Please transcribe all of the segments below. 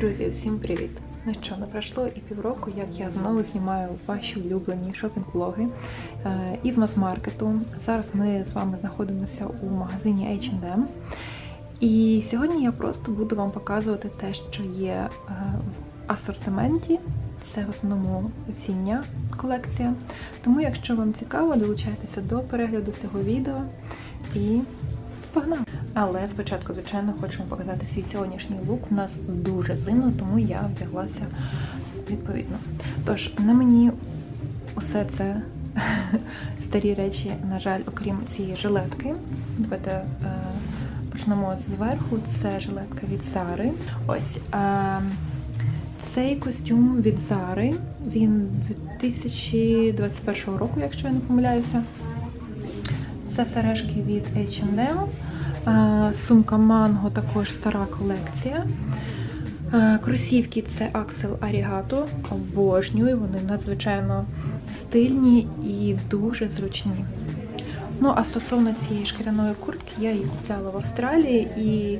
Друзі, всім привіт! Ну що, не пройшло і півроку, як я знову знімаю ваші улюблені шопінг-влоги е, із мас-маркету. Зараз ми з вами знаходимося у магазині H&M. І сьогодні я просто буду вам показувати те, що є е, в асортименті. Це в основному осіння колекція. Тому, якщо вам цікаво, долучайтеся до перегляду цього відео і погнали! Але спочатку, звичайно, хочемо показати свій сьогоднішній лук. У нас дуже зимно, тому я вдяглася відповідно. Тож, на мені усе це старі речі, на жаль, окрім цієї жилетки. Давайте е, почнемо зверху. Це жилетка від Зари. Ось. Е, цей костюм від Зари. Він 2021 року, якщо я не помиляюся. Це сережки від H&M. Сумка Манго також стара колекція. Кросівки це Axel Arigato. Обожнюю, вони надзвичайно стильні і дуже зручні. Ну, а стосовно цієї шкіряної куртки, я її купляла в Австралії і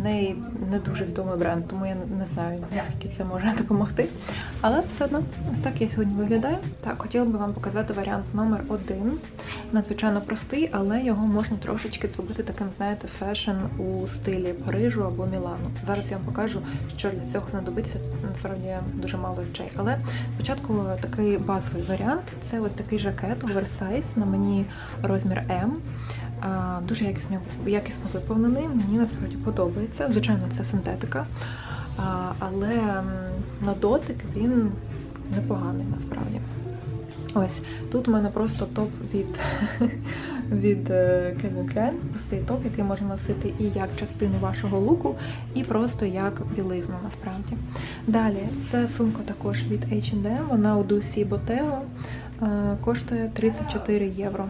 в неї не дуже відомий бренд, тому я не знаю, наскільки це може допомогти. Але все одно, ось так я сьогодні виглядаю. Так, хотіла би вам показати варіант номер один. Надзвичайно простий, але його можна трошечки зробити таким, знаєте, фешн у стилі Парижу або Мілану. Зараз я вам покажу, що для цього знадобиться насправді дуже мало речей. Але спочатку такий базовий варіант це ось такий жакет оверсайз на мені розмір М. Дуже якісно, якісно виповнений, мені насправді подобається. Звичайно, це синтетика, але на дотик він непоганий насправді. Ось тут у мене просто топ від, від е, Calvin Klein, простий топ, який можна носити і як частину вашого луку, і просто як білизну насправді. Далі це сумка також від H&M, вона у дусі Bottego, е, коштує 34 євро.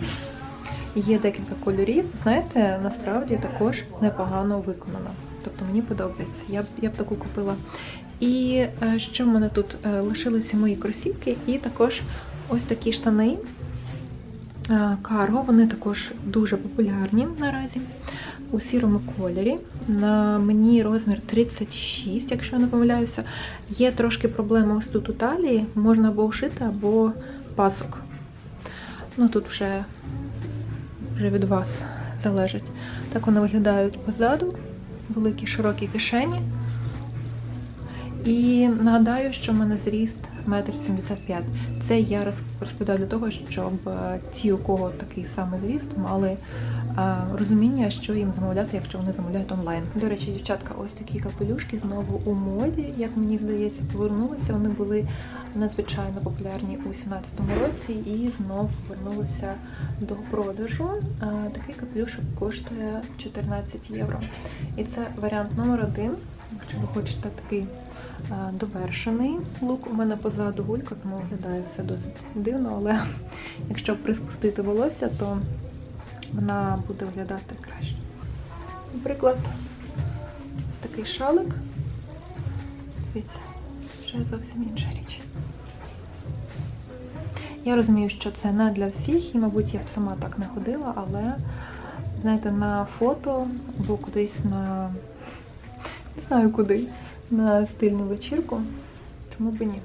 Є декілька кольорів. Знаєте, насправді також непогано виконана. Тобто мені подобається. Я б я б таку купила. І е, що в мене тут Е, лишилися мої кросівки, і також ось такі штани. Е, Карго, вони також дуже популярні наразі у сірому кольорі. На мені розмір 36, якщо я не помиляюся. Є трошки проблема ось тут у талії, можна або ушити, або пасок. Ну тут вже вже від вас залежить. Так вони виглядають позаду, великі широкі кишені. І нагадаю, що в мене зріст 1,75 м. Це я розповідаю для того, щоб е, ті, у кого такий самий зріст, мали е, розуміння, що їм замовляти, якщо вони замовляють онлайн. До речі, дівчатка, ось такі капелюшки знову у моді, як мені здається, повернулися. Вони були надзвичайно популярні у 2017 році і знов повернулися до продажу. Такий капелюшок коштує 14 євро. І це варіант номер один. Якщо ви хочете такий е, довершений лук, у мене позаду гулька, тому виглядає все досить дивно, але якщо приспустити волосся, то вона буде виглядати краще. Наприклад, ось такий шалик. Дивіться, вже зовсім інша річ. Я розумію, що це не для всіх, і, мабуть, я б сама так не ходила, але, знаєте, на фото або кудись на знаю куди, на стильну вечірку, чому б ні.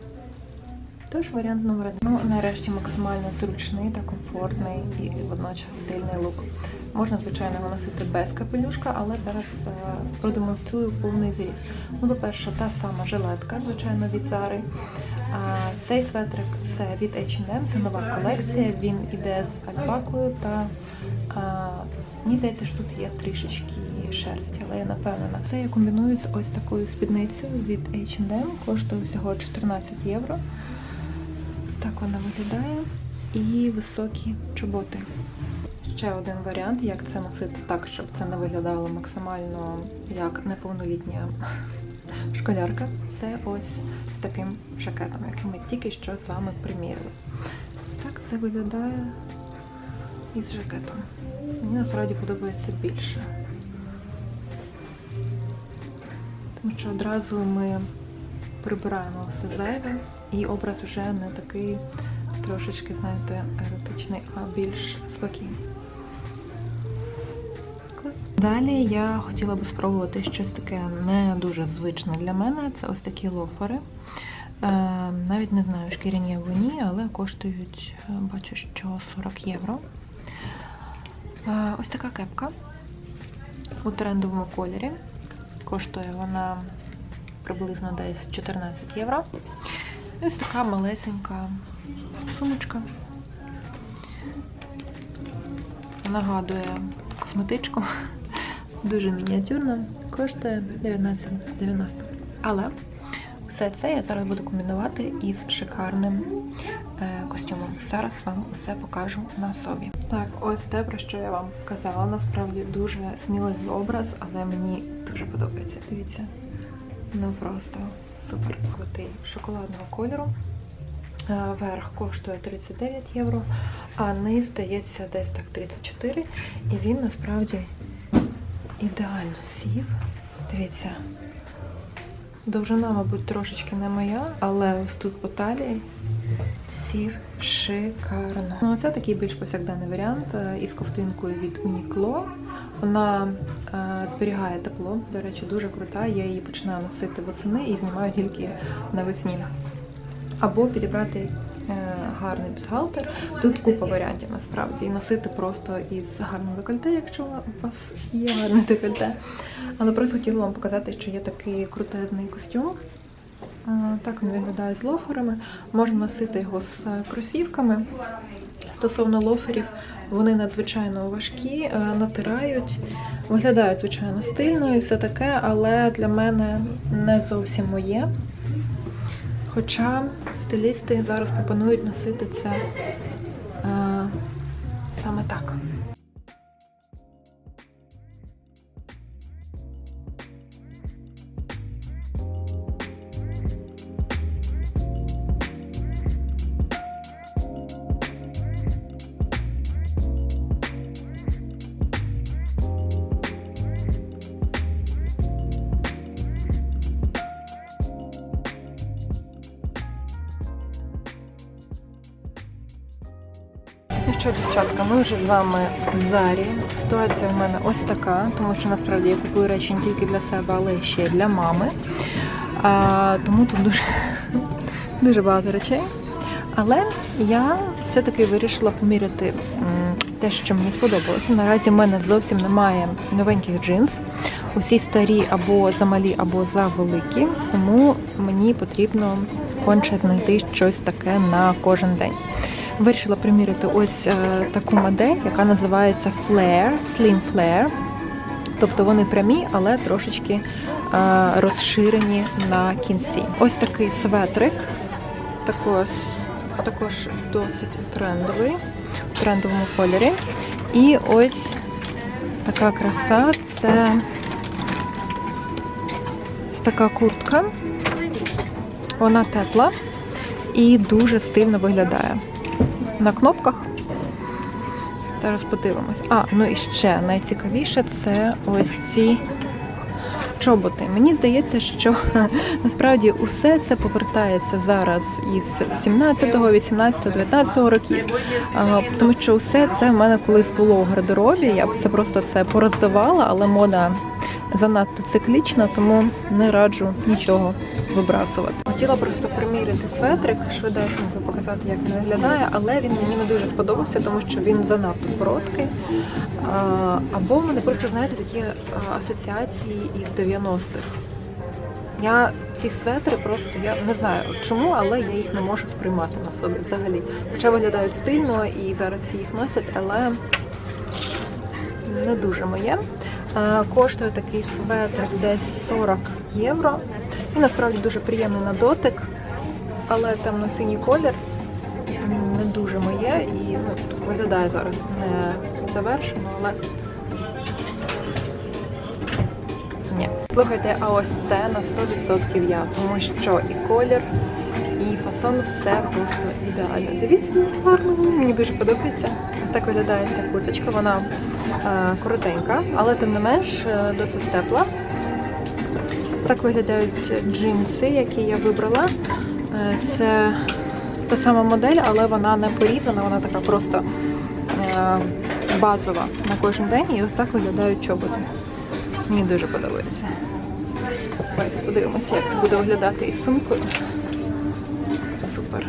Тож варіант номер один. Ну, нарешті максимально зручний та комфортний і водночас стильний лук. Можна, звичайно, його носити без капелюшка, але зараз е, продемонструю повний зріз. Ну, по-перше, та сама жилетка, звичайно, від Зари. А цей светрик це від H&M, це нова колекція. Він іде з альпакою та мені здається, що тут є трішечки шерсті, але я напевнена. Це я комбіную з ось такою спідницею від H&M, коштує всього 14 євро. Так вона виглядає. І високі чоботи. Ще один варіант, як це носити так, щоб це не виглядало максимально як неповнолітня школярка. Це ось з таким жакетом, який ми тільки що з вами примірили. Ось так це виглядає із жакетом. Мені насправді подобається більше. Тому що одразу ми прибираємо все зайве, і образ вже не такий трошечки, знаєте, еротичний, а більш спокійний. Далі я хотіла би спробувати щось таке не дуже звичне для мене. Це ось такі лофери. Е, Навіть не знаю, шкіряні або ні, але коштують, е, бачу, що 40 євро. Ось така кепка у трендовому кольорі. Коштує вона приблизно десь 14 євро. Ось така малесенька сумочка. Нагадує косметичку. Дуже мініатюрна. Коштує 19,90. Але все це я зараз буду комбінувати із шикарним. Зараз вам усе покажу на собі. Так, ось те, про що я вам казала. Насправді дуже сміливий образ, але мені дуже подобається. Дивіться, ну просто супер крутий шоколадного кольору. Е, Верх коштує 39 євро, а низ здається десь так 34. І він насправді ідеально сів. Дивіться. Довжина, мабуть, трошечки не моя, але ось тут по талії сів шикарно. Ну, а це такий більш повсякденний варіант е, із ковтинкою від Uniqlo. Вона е, зберігає тепло, до речі, дуже крута. Я її починаю носити восени і знімаю тільки навесні. Або підібрати е, гарний бюстгальтер. Тут купа варіантів насправді. І носити просто із гарним декольте, якщо у вас є гарне декольте. Але просто хотіла вам показати, що є такий крутезний костюм. Так він виглядає з лоферами. Можна носити його з е, кросівками. Стосовно лоферів, вони надзвичайно важкі, е, натирають, виглядають, звичайно, стильно і все таке, але для мене не зовсім моє. Хоча стилісти зараз пропонують носити це е, саме так. Що, дівчатка, ми вже з вами в Зарі. Ситуація в мене ось така, тому що насправді я купую речі не тільки для себе, але ще й для мами. А, тому тут дуже, дуже багато речей. Але я все-таки вирішила поміряти те, що мені сподобалося. Наразі в мене зовсім немає новеньких джинс. Усі старі або замалі, або завеликі, тому мені потрібно конче знайти щось таке на кожен день. Вирішила приміряти ось е, таку модель, яка називається Flare, Slim Flare. Тобто вони прямі, але трошечки е, розширені на кінці. Ось такий светрик, також, також досить трендовий, в трендовому кольорі. І ось така краса це така куртка. Вона тепла і дуже стильно виглядає на кнопках. Зараз подивимось. А, ну і ще найцікавіше це ось ці чоботи. Мені здається, що насправді усе це повертається зараз із 17, 18, 19 років. А, Тому що усе це в мене колись було в гардеробі. Я б це просто це пороздавала, але мода занадто циклічна, тому не раджу нічого вибрасувати. Хотіла просто приміряти светрик, швидесенько показати, як він виглядає, але він мені не дуже сподобався, тому що він занадто короткий. Або мене просто, знаєте, такі асоціації із 90-х. Я ці светри просто я не знаю чому, але я їх не можу сприймати на собі взагалі. Хоча виглядають стильно і зараз всі їх носять, але не дуже моє. Коштує такий светрик десь 40 євро. І насправді дуже приємний на дотик, але темно-синій колір не дуже моє і ну, виглядає зараз не завершено, але ні. Слухайте, а ось це на 100% я, тому що і колір, і фасон все просто ідеально. Дивіться, як гарно, мені дуже подобається. Ось так виглядає ця курточка, вона е, коротенька, але тим не менш е, досить тепла. Так виглядають джинси, які я вибрала. Е, Це та сама модель, але вона не порізана, вона така просто е, базова на кожен день. І ось так виглядають чоботи. Мені дуже подобається. Давайте подивимося, як це буде виглядати із сумкою. Супер.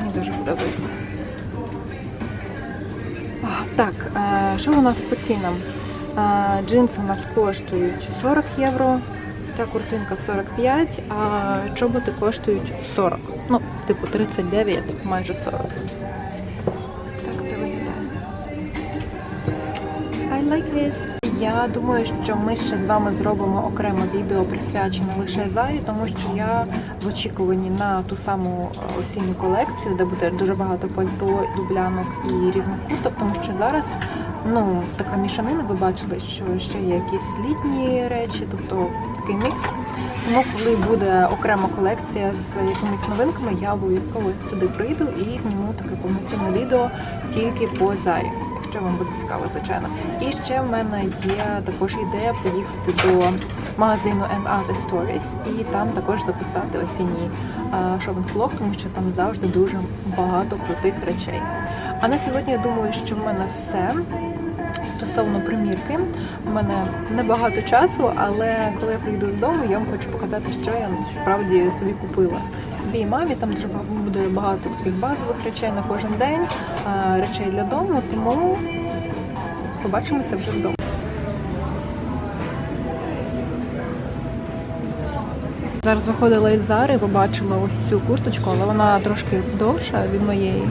Мені дуже подобається. Так, е, що у нас по цінам? Джинси у нас коштують 40 євро, ця куртинка 45, а чоботи коштують 40. Ну, типу 39, майже 40. Так це виглядає. I like it. Я думаю, що ми ще з вами зробимо окреме відео присвячене лише Зарі, тому що я в очікуванні на ту саму е, осінню колекцію, де буде дуже багато пальто, дублянок і різних курток, тому що зараз ну така мішанина, ви бачили, що ще є якісь літні речі, тобто такий мікс. Тому коли буде окрема колекція з якимись новинками, я обов'язково сюди прийду і зніму таке повноцінне відео тільки по зарі якщо вам буде цікаво, звичайно. І ще в мене є також ідея поїхати до магазину And Other Stories і там також записати осінній шопінг-блог, тому що там завжди дуже багато крутих речей. А на сьогодні я думаю, що в мене все. Стосовно примірки, у мене небагато часу, але коли я прийду додому, я вам хочу показати, що я справді собі купила. І мамі там багато- буде багато таких базових речей на кожен день, речей для дому, тому побачимося вже вдома. Зараз виходила із Зари, побачила ось цю курточку, але вона трошки довша від моєї.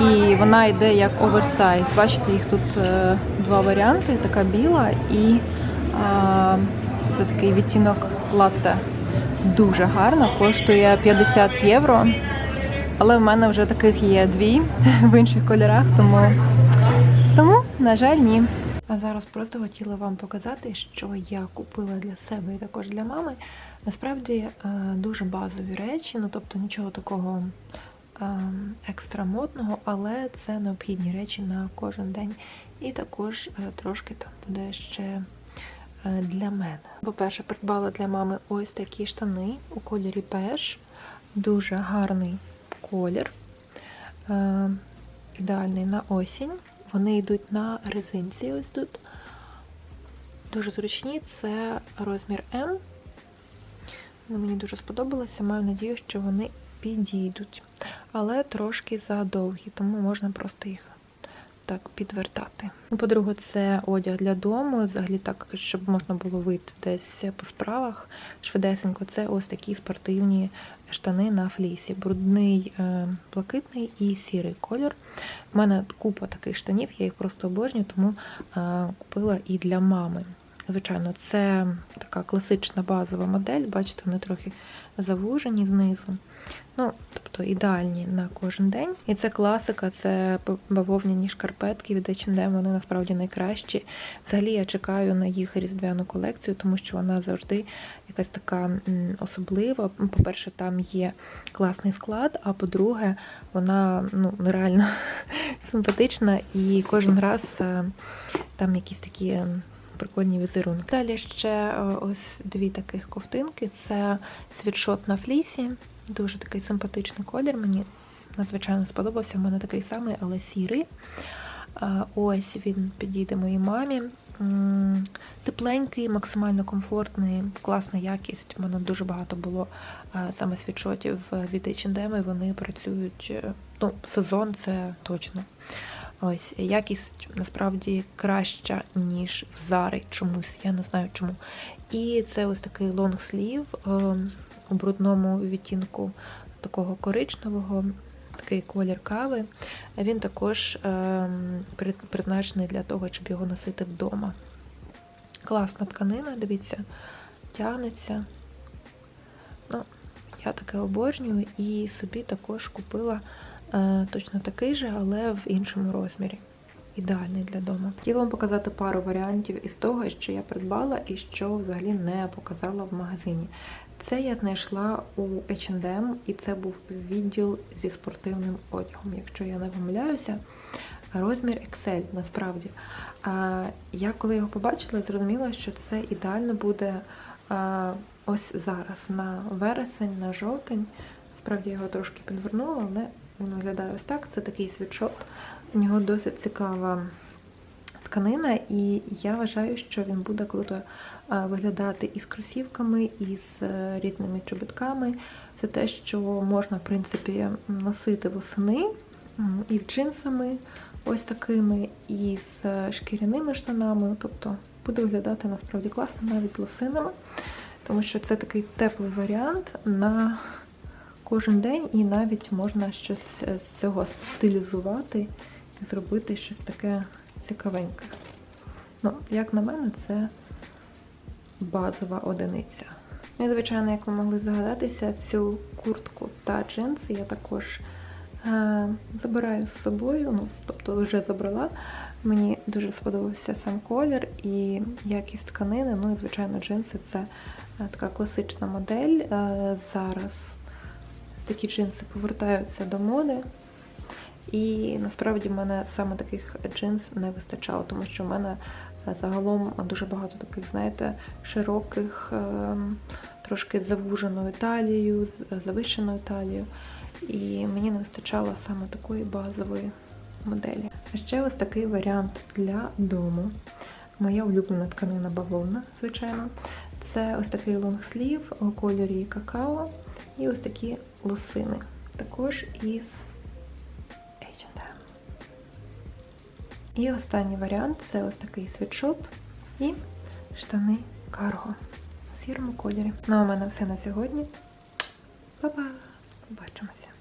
І вона йде як оверсайз. Бачите, їх тут е, два варіанти: така біла і а, це такий відтінок латте. Дуже гарна, коштує 50 євро. Але в мене вже таких є дві в інших кольорах, тому, тому на жаль, ні. А зараз просто хотіла вам показати, що я купила для себе і також для мами. Насправді е, дуже базові речі, ну тобто нічого такого екстра модного, але це необхідні речі на кожен день. І також е, трошки там буде ще е, для мене. По-перше, придбала для мами ось такі штани у кольорі беж. Дуже гарний колір. Е, ідеальний на осінь. Вони йдуть на резинці ось тут. Дуже зручні, це розмір М. Вони мені дуже сподобалися. Маю надію, що вони підійдуть. Але трошки задовгі, тому можна просто їх так підвертати. Ну, По-друге, це одяг для дому, взагалі так, щоб можна було вийти десь по справах швидесенько. Це ось такі спортивні штани на флісі. Брудний е, блакитний і сірий колір. У мене купа таких штанів, я їх просто обожнюю, тому е, купила і для мами. Звичайно, це така класична базова модель, бачите, вони трохи завужені знизу. Ну, тобто ідеальні на кожен день. І це класика, це бавовняні шкарпетки від H&M, вони насправді найкращі. Взагалі я чекаю на їх різдвяну колекцію, тому що вона завжди якась така особлива. По-перше, там є класний склад, а по-друге, вона ну, нереально симпатична і кожен раз е, там якісь такі. Прикольні візерунки. Далі ще е, ось дві таких ковтинки. Це світшот на флісі. Дуже такий симпатичний колір. Мені надзвичайно сподобався. У мене такий самий, але сірий. Ось він підійде моїй мамі. Тепленький, максимально комфортний, класна якість. У мене дуже багато було а, саме світшотів від H&M, і вони працюють. е, Ну, сезон це точно. Ось якість насправді краща, ніж в Зари чомусь, я не знаю чому. І це ось такий лонгслів е, у брудному відтінку такого коричневого, такий колір кави. Він також е, призначений для того, щоб його носити вдома. Класна тканина, дивіться, тягнеться. Ну, я таке обожнюю і собі також купила точно такий же, але в іншому розмірі. Ідеальний для дому. Хотіла вам показати пару варіантів із того, що я придбала і що взагалі не показала в магазині. Це я знайшла у H&M, і це був відділ зі спортивним одягом, якщо я не помиляюся. Розмір XL насправді. Я коли його побачила, зрозуміла, що це ідеально буде ось зараз на вересень, на жовтень. Справді я його трошки підвернула, але він виглядає ось так. Це такий світшот. У нього досить цікава тканина, і я вважаю, що він буде круто е, виглядати і з кросівками, і з е, різними чобітками. Це те, що можна, в принципі, носити восени м, і з джинсами, ось такими, і з е, шкіряними штанами. Тобто буде виглядати насправді класно навіть з лосинами, тому що це такий теплий варіант на кожен день, і навіть можна щось е, з цього стилізувати і зробити щось таке цікавеньке. Ну, як на мене, це базова одиниця. Ну і, звичайно, як ви могли здогадатися, цю куртку та джинси я також е, забираю з собою, ну, тобто вже забрала. Мені дуже сподобався сам колір і якість тканини. Ну і, звичайно, джинси це е, така класична модель. Е, зараз такі джинси повертаються до моди. І насправді в мене саме таких джинс не вистачало, тому що в мене е, загалом дуже багато таких, знаєте, широких, ем, трошки завуженою талією, завищеною талією. І мені не вистачало саме такої базової моделі. А ще ось такий варіант для дому. Моя улюблена тканина бавовна, звичайно. Це ось такий лонгслів у кольорі какао і ось такі лосини. Також із H&M. І останній варіант це ось такий світшот і штани карго в сірому кольорі. Ну а у мене все на сьогодні. Па-па! Побачимося!